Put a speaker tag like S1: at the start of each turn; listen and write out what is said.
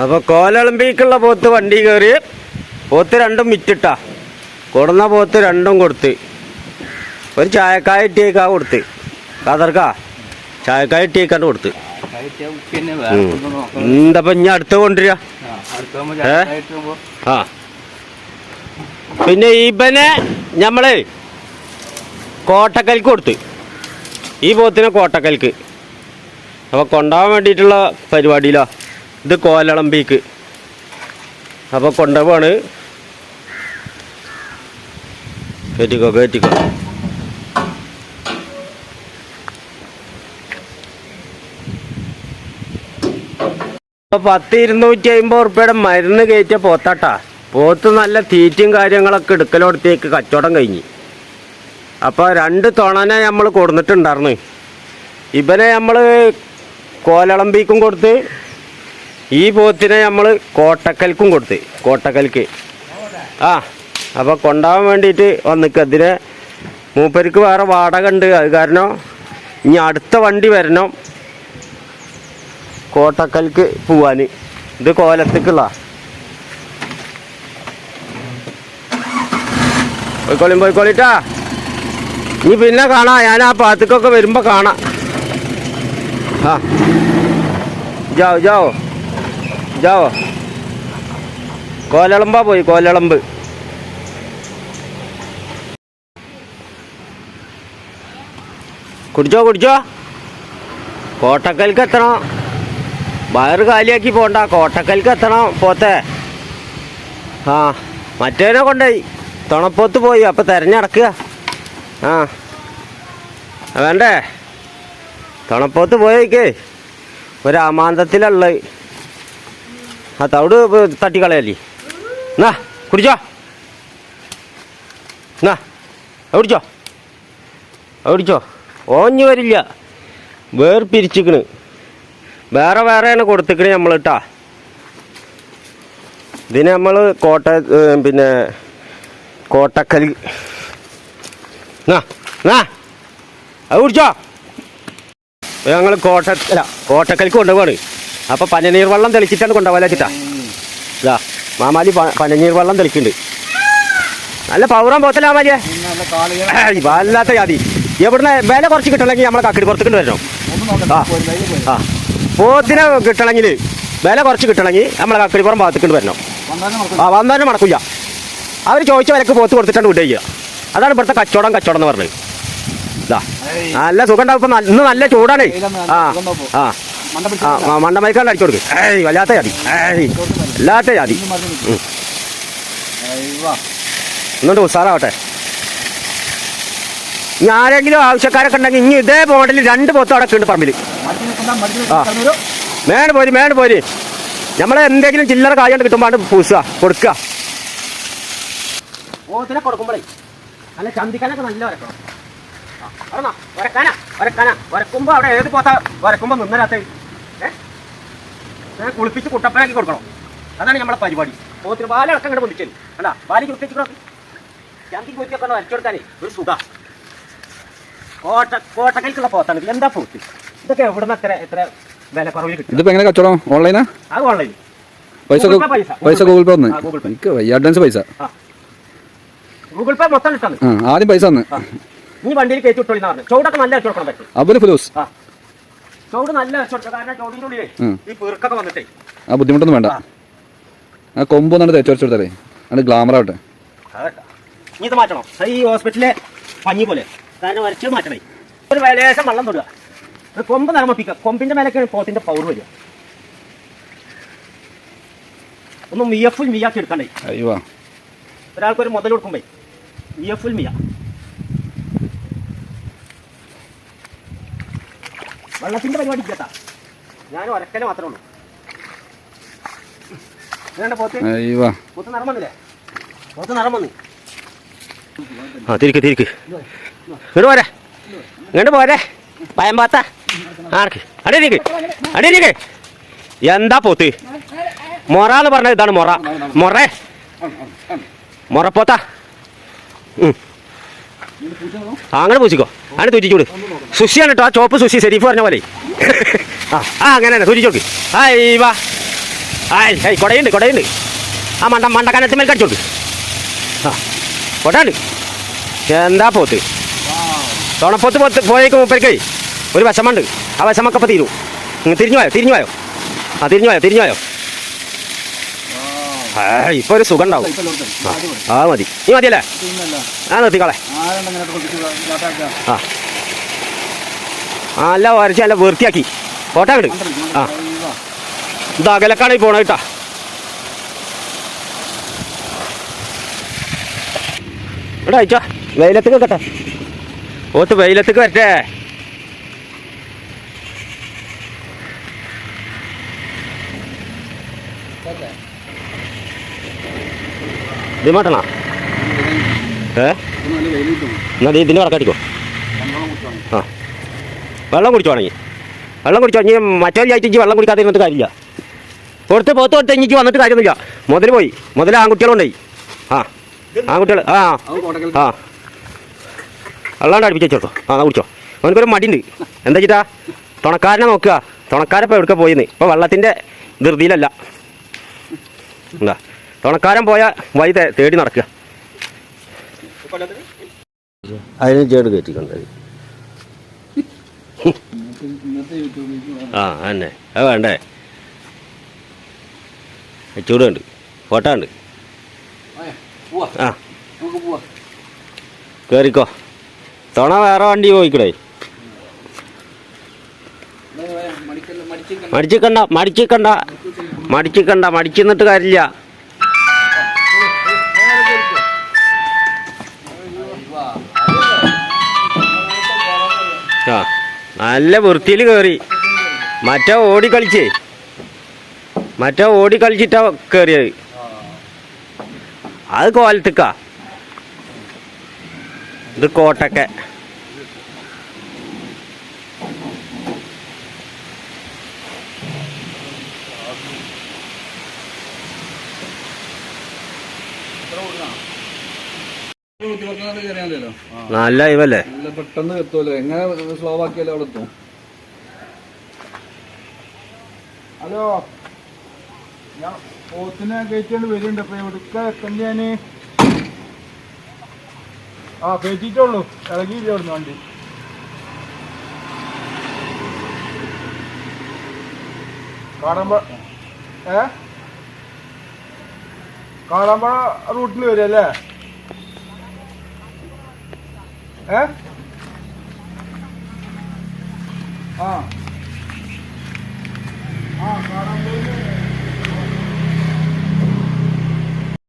S1: അപ്പൊ കോലളമ്പിക്കുള്ള പോത്ത് വണ്ടി കയറി പോത്ത് രണ്ടും വിറ്റിട്ടാ. കൊടുന്ന പോത്ത് രണ്ടും കൊടുത്ത്. ഒരു ചായക്കായ ഇട്ടിയേക്കാ കൊടുത്ത്. കാതർക്കാ ചായക്കായ ഇട്ടിയേക്കാണ്ട് കൊടുത്ത്.
S2: പിന്നെ
S1: എന്താ ഇനി അടുത്ത് കൊണ്ടുവരിക? ആ പിന്നെ ഇവനെ ഞമ്മൾ കോട്ടക്കൽക്ക് കൊടുത്ത്. ഈ പോത്തിനെ കോട്ടക്കൽക്ക്. അപ്പോൾ കൊണ്ടാവാൻ വേണ്ടിയിട്ടുള്ള പരിപാടിയിലാ. ഇത് കോലളം പീക്ക് അപ്പോൾ കൊണ്ടുപോവാണ്. കയറ്റിക്കോ കയറ്റിക്കോ പത്ത് ഇരുന്നൂറ്റി അമ്പത് ഉറുപ്പയുടെ മരുന്ന് കയറ്റിയ പോത്താട്ടാ. പോത്ത് നല്ല തീറ്റയും കാര്യങ്ങളൊക്കെ എടുക്കലോടത്തേക്ക് കച്ചവടം കഴിഞ്ഞ്. അപ്പോൾ രണ്ട് തുണനെ നമ്മൾ കൊടുത്തിട്ടുണ്ടായിരുന്നു ഇവനെ നമ്മൾ കോലളമ്പിക്കും കൊടുത്ത് ഈ പോത്തിനെ നമ്മൾ കോട്ടക്കൽക്കും കൊടുത്ത് കോട്ടക്കൽക്ക്. ആ അപ്പോൾ കൊണ്ടാവാൻ വേണ്ടിയിട്ട് വന്നിക്ക്. അതിനെ മൂപ്പർക്ക് വേറെ വാടക ഉണ്ട്. അത് കാരണം ഇനി അടുത്ത വണ്ടി വരണം. കോട്ടക്കൽക്ക് പോവാന്. ഇത് കോലത്തേക്കുള്ള. പോയിക്കോളിയും പോയിക്കോളിട്ടാ ഇനി പിന്നെ കാണാം. ഞാൻ ആ പാത്തിക്കൊക്കെ വരുമ്പോ കാണാം. ആ. Joao Joao Joao. കോലളമ്പാ പോയി കോലളമ്പ്. കുടിച്ചോ കുടിച്ചോ. കോട്ടക്കൽക്ക് എത്തണം. വയറ് കാലിയാക്കി പോണ്ട കോട്ടക്കൽക്ക് എത്തണം പോത്തെ. ആ മറ്റേനെ കൊണ്ടുപോയി. തുണപ്പോത്ത് പോയി അപ്പം തെരഞ്ഞടക്കുക. ആ. വേണ്ടേ? തുണപ്പോത്ത് പോയേക്കേ. ഒരു അമാന്തത്തിലുള്ള ആ തവിട് തട്ടിക്കളയല്ലേ? എന്നാ കുടിച്ചോ. എന്നാ കുടിച്ചോ കുടിച്ചോ ഓഞ്ഞു വരില്ല. വേർപിരിച്ചിക്കണ്. വേറെ വേറെയാണ് കൊടുത്തിക്കണ് നമ്മൾ കേട്ടാ ഇതിന് നമ്മൾ കോട്ട പിന്നെ കോട്ടക്കൽ. എന്നാ എന്നാ അത് കുടിച്ചോ. ഞങ്ങൾ കോട്ട കോട്ടക്കൽക്ക് കൊണ്ടുപോവാണ്. അപ്പോൾ പനനീർ വെള്ളം തെളിച്ചിട്ടാണ് കൊണ്ടുപോകാൻ വെച്ചിട്ടാ ഇതാ മാമാലി പനനീർ വെള്ളം തെളിക്കുന്നുണ്ട് നല്ല പൗറം പോത്തല്ല മാമാലിയെ വല്ലാത്ത ജാതി. എവിടുന്ന് വില കുറച്ച് കിട്ടണമെങ്കിൽ നമ്മളെ കക്കടി പുറത്തേക്ക് വരണം. ആ. പോത്തിനെ കിട്ടണമെങ്കിൽ വില കുറച്ച് കിട്ടണമെങ്കിൽ നമ്മളെ കക്കടിപ്പുറം ഭാഗത്തേക്ക് വരണം. ആ വന്നാലും മടക്കില്ല അവർ ചോദിച്ച വിലക്ക് പോത്ത് കൊടുത്തിട്ടാണ് വിടുക ചെയ്യുക. അതാണ് ഇവിടുത്തെ കച്ചവടം കച്ചവടം എന്ന് പറഞ്ഞത്. ഇതാ നല്ല സുഖം ഉണ്ടാവും. ഇപ്പൊ ഇന്ന് നല്ല ചൂടാണ്. ആ. ആ.
S2: മണ്ട പിടിച്ച്
S1: ആ
S2: നിൽക്കാം.
S1: മണ്ടമൈക്കാണ്ട് അടിച്ചു കൊടുക്കും. ഏയ് വല്ലാത്ത ജാതി. ഏയ്. വല്ലാത്ത ജാതി. എന്നിട്ട് ഉസാറാവട്ടെ. ഇനി ആരെങ്കിലും ആവശ്യക്കാരൊക്കെ ഉണ്ടെങ്കിൽ ഇനി ഇതേ മോഡലിൽ രണ്ട് പൊത്തം അവിടെ ഉണ്ട് പറമ്പിൽ ആ. മേണ് പോരി മേണ് പോരി. നമ്മളെ എന്തെങ്കിലും ചില്ലറ കാര്യം കിട്ടുമ്പോൾ പൂസുക കൊടുക്കുക. ഓത്തിനെ കൊടുക്കുമ്പോഴേ നല്ല ചന്തിക്കാനൊക്കെ നല്ല വരക്കണം? വരക്കാനാ വരക്കാനാ. വരക്കുമ്പോ അവിടെ ഏത് പോത്ത വരക്കുമ്പോ നിന്നരാത്ത? കുളിപ്പിച്ച് കുട്ടപ്പനാക്കി കൊടുക്കണം. അതാണ് നമ്മളെ പരിപാടി. പോത്തിന് പാലടക്കം ഇങ്ങോട്ട് പൊന്തിച്ചു അല്ല ബാലി കുളിപ്പിച്ചു ചന്തി കുത്തിയൊക്കെ വരച്ചു കൊടുക്കാനേ ഒരു സുഖ. കോട്ട കോട്ടക്കൽക്കുള്ള പോത്താണ്. എന്താ പോത്ത്? ഇതൊക്കെ എവിടുന്ന് എത്ര എത്ര വില കുറവിൽ കിട്ടും
S3: ഇതിപ്പോ എങ്ങനെ കച്ചവടം? ഓൺലൈനാ?
S1: അത് ഓൺലൈൻ.
S3: പൈസ
S1: പൈസ.
S3: Google pay
S1: pay.
S3: എനിക്ക് അഡ്വാൻസ് പൈസ.
S1: ഗൂഗിൾ പേ മൊത്തം
S3: ആദ്യം പൈസ തന്ന്.
S1: നീ വണ്ടിയിൽ കയറ്റി വിട്ടോളി
S3: അബുൽ ഫുലൂസ്.
S1: ചൂട് നല്ല കാരണം ചൂടിന്റെ ഉള്ളിലേ ഈ പെറുക്കൊക്കെ വന്നിട്ടേ.
S3: ആ ബുദ്ധിമുട്ടൊന്നും വേണ്ട. ആ. കൊമ്പ് ഒന്നാണ് തേച്ച് അത് ഗ്ലാമർ ആവട്ടെ.
S1: അതട്ടാ നീ ഇത് മാറ്റണം. ഈ ഹോസ്പിറ്റലിലെ പഞ്ഞി പോലെ. കാരണം വരച്ച് മാറ്റണേ. ഒരു ലേശം വെള്ളം തൊടുക. ഒരു കൊമ്പ് നരമപ്പിക്കുക കൊമ്പിന്റെ മേലൊക്കെയാണ് പോത്തിന്റെ പവർ വരിക. ഒന്ന് മിയഫുൽ മിയാക്കി എടുക്കണ്ടേ?
S3: അയ്യോ.
S1: ഒരാൾക്കൊരു മുതൽ കൊടുക്കുമ്പോ മിയഫുൽ മിയ വെള്ളത്തിന്റെ പരിപാടി ഇല്ലാത്ത ഞാൻ ഒരക്കല മാത്രമേ ഉള്ളൂ. പോത്ത്? നിറം വന്നില്ലേ? പോത്ത് നിറം വന്നു. ആ തിരിക്ക് തിരിക്ക്. ഇങ്ങോട്ട് പോരെ. ഇങ്ങോട്ട് പോരെ. ഭയം പാത്ത. ആർക്ക് അടിയിരിക്ക് അടിയിരിക്ക് എന്താ പോത്ത്? മൊറ എന്ന് പറഞ്ഞത് ഇതാണ് മൊറ. മൊറേ. മൊറപ്പോത്ത അങ്ങനെ പൂച്ചിക്കോ. അങ്ങനെ തുരിച്ചൂട് സുശിയാണ് കേട്ടോ ആ ചോപ്പ് സുശി ശരീഫ് പറഞ്ഞ പോലെ. ആ ആ അങ്ങനെ തന്നെ. തുരിച്ചോക്ക് ആ വാ. ഹായ് ഹൈ കൊടയുണ്ട് കൊടയുണ്ട്. ആ മണ്ട മണ്ടക്കാനത്ത് മേൽ കടിച്ചോക്ക് ആ കൊടയുണ്ട്. എന്താ പോത്ത്? തുണപ്പോത്ത് പോത്ത് പോയേക്ക് മുപ്പേക്കേ ഒരു വിഷമുണ്ട് ആ വിഷമൊക്കെ ഇപ്പം തീരും. തിരിഞ്ഞു പോയോ തിരിഞ്ഞു പോയോ ആ തിരിഞ്ഞു പോയോ തിരിഞ്ഞു പോയോ ഇപ്പൊ ഒരു സുഖം ഉണ്ടാവും ആ, മതി. ഈ മതിയല്ലേ? ആ നിർത്തിക്കോളെ. ആ. അല്ല നല്ല അല്ല വൃത്തിയാക്കി. ഫോട്ടോ കിട്ടും ആ. ഇത് അകലക്കാണ് പോണ കേട്ടാ. ഇവിടെ അയച്ചോ. വെയിലത്തേക്ക് കേട്ടെ ഓത്ത് വെയിലത്തേക്ക് വരട്ടെ. ഇത് ഏ?
S2: നല്ല
S1: എന്നാ ദേ ഇതിന്
S2: കുടിച്ചാണ്
S1: ആ. വെള്ളം കുടിച്ചോണെങ്കിൽ വെള്ളം കുടിച്ചോ ഇനി മറ്റേ വെള്ളം കുടിക്കാതെ ഇരുന്നിട്ട് കാര്യമില്ല. കൊടുത്ത് പോത്ത് കൊടുത്ത് വന്നിട്ട് കാര്യമൊന്നുമില്ല. മുതൽ പോയി. മുതൽ ആൺകുട്ടികളുണ്ടായി. ആ. ആൺകുട്ടികൾ ആ. ആ. വെള്ളാണ്ട് അടുപ്പിച്ച് ആ കുടിച്ചോ. അവനക്കൊരു മടിയുണ്ട്. എന്താ ചെയ്താ തുണക്കാരനെ നോക്കുക. തുണക്കാരെ ഇപ്പോൾ എവിടെ പോയിന്ന്. ഇപ്പോൾ വെള്ളത്തിന്റെ ധൃതിയിലല്ല. എന്താ? തുണക്കാരൻ പോയ വഴി തേടി നടക്കുക. അതിന് ചേട് കയറ്റിക്കൊണ്ട്
S2: ഇന്നത്തെ യൂട്യൂബിൽ
S1: ആ തന്നെ അത് വേണ്ടേ? ചൂടുണ്ട്. ഫോട്ടോ ഉണ്ട്
S2: പോവാ
S1: ആ. കയറിക്കോ തുണ വേറെ വണ്ടി പോയിക്കൂടെ? മടിച്ചിക്കണ്ട മടിച്ചിക്കണ്ട. മടിച്ചിക്കണ്ട മടിച്ചിന്നിട്ട് കാര്യമില്ല. നല്ല വൃത്തിയിൽ കയറി മറ്റേ ഓടി കളിച്ചേ. മറ്റേ ഓടി കളിച്ചിട്ടാ കയറിയത് അത് കോലത്തിക്ക. ഇത് കോട്ടക്കെ
S3: അറിയാമല്ലോ
S1: നല്ല ഇവല്ലേ
S3: പെട്ടെന്ന് എത്തുമല്ലോ എങ്ങനെ സ്ലോ ആക്കിയാലോ അവിടെ എത്തും?
S2: ഹലോ. ഞാൻ പോത്തിനെ കയറ്റിയോണ്ട് വരുന്നുണ്ട് അപ്പൊ എവിടുക്ക എത്തണ്ട ഞാൻ? ആ കയറ്റിട്ടുള്ളൂ ഇളകിയില്ല അവിടുന്ന് വണ്ടി? കാടമ്പ ഏ? കാടമ്പഴ റൂട്ടിൽ വരും അല്ലേ ഏ ആ ആ കാടമ്പ